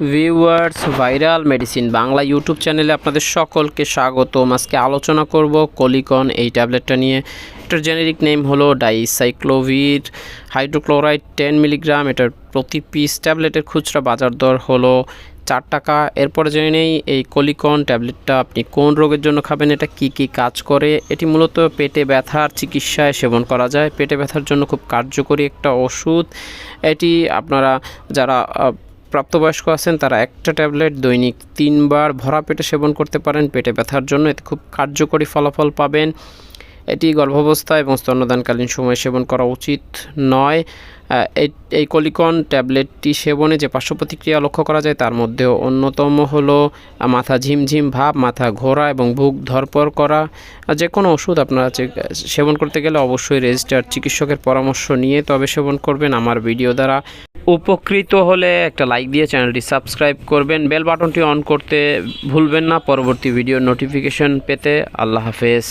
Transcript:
Viewers, viral medicine Bangla YouTube চ্যানেলে আপনাদের সকলকে স্বাগতম। আজকে আলোচনা করব কলিকন এই ট্যাবলেটটা নিয়ে। এটার জেনেরিক নেম হলো ডাইসাইক্লোভির হাইড্রোক্লোরাইড টেন মিলিগ্রাম। এটার প্রতি পিস ট্যাবলেটের খুচরা বাজার দর হলো চার টাকা। এরপরে জেনে নেই এই কলিকন ট্যাবলেটটা আপনি কোন রোগের জন্য খাবেন, এটা কি কি কাজ করে? এটি মূলত পেটে ব্যথার চিকিৎসায় সেবন করা যায়। পেটে ব্যথার জন্য খুব কার্যকরী একটা ওষুধ। এটি আপনারা যারা প্রাপ্তবয়স্ক আছেন, তারা একটা ট্যাবলেট দৈনিক তিনবার ভরা পেটে সেবন করতে পারেন। পেটে ব্যথার জন্য এতে খুব কার্যকরী ফলাফল পাবেন। এটি গর্ভাবস্থা এবং স্তন্যদানকালীন সময়ে সেবন করা উচিত নয়। এই কলিকন ট্যাবলেটটি সেবনে যে পার্শ্ব প্রতিক্রিয়া লক্ষ্য করা যায় তার মধ্যেও অন্যতম হলো মাথা ঝিমঝিম ভাব, মাথা ঘোরা এবং বুক ধরপর করা। যে কোনো ওষুধ আপনারা সেবন করতে গেলে অবশ্যই রেজিস্টার চিকিৎসকের পরামর্শ নিয়ে তবে সেবন করবেন আমার ভিডিও দ্বারা। উপকৃত হলে একটা লাইক দিয়ে চ্যানেলটি সাবস্ক্রাইব করবেন। বেল বাটনটি অন করতে ভুলবেন না। পরবর্তী ভিডিও নোটিফিকেশন পেতে আল্লাহ হাফেজ।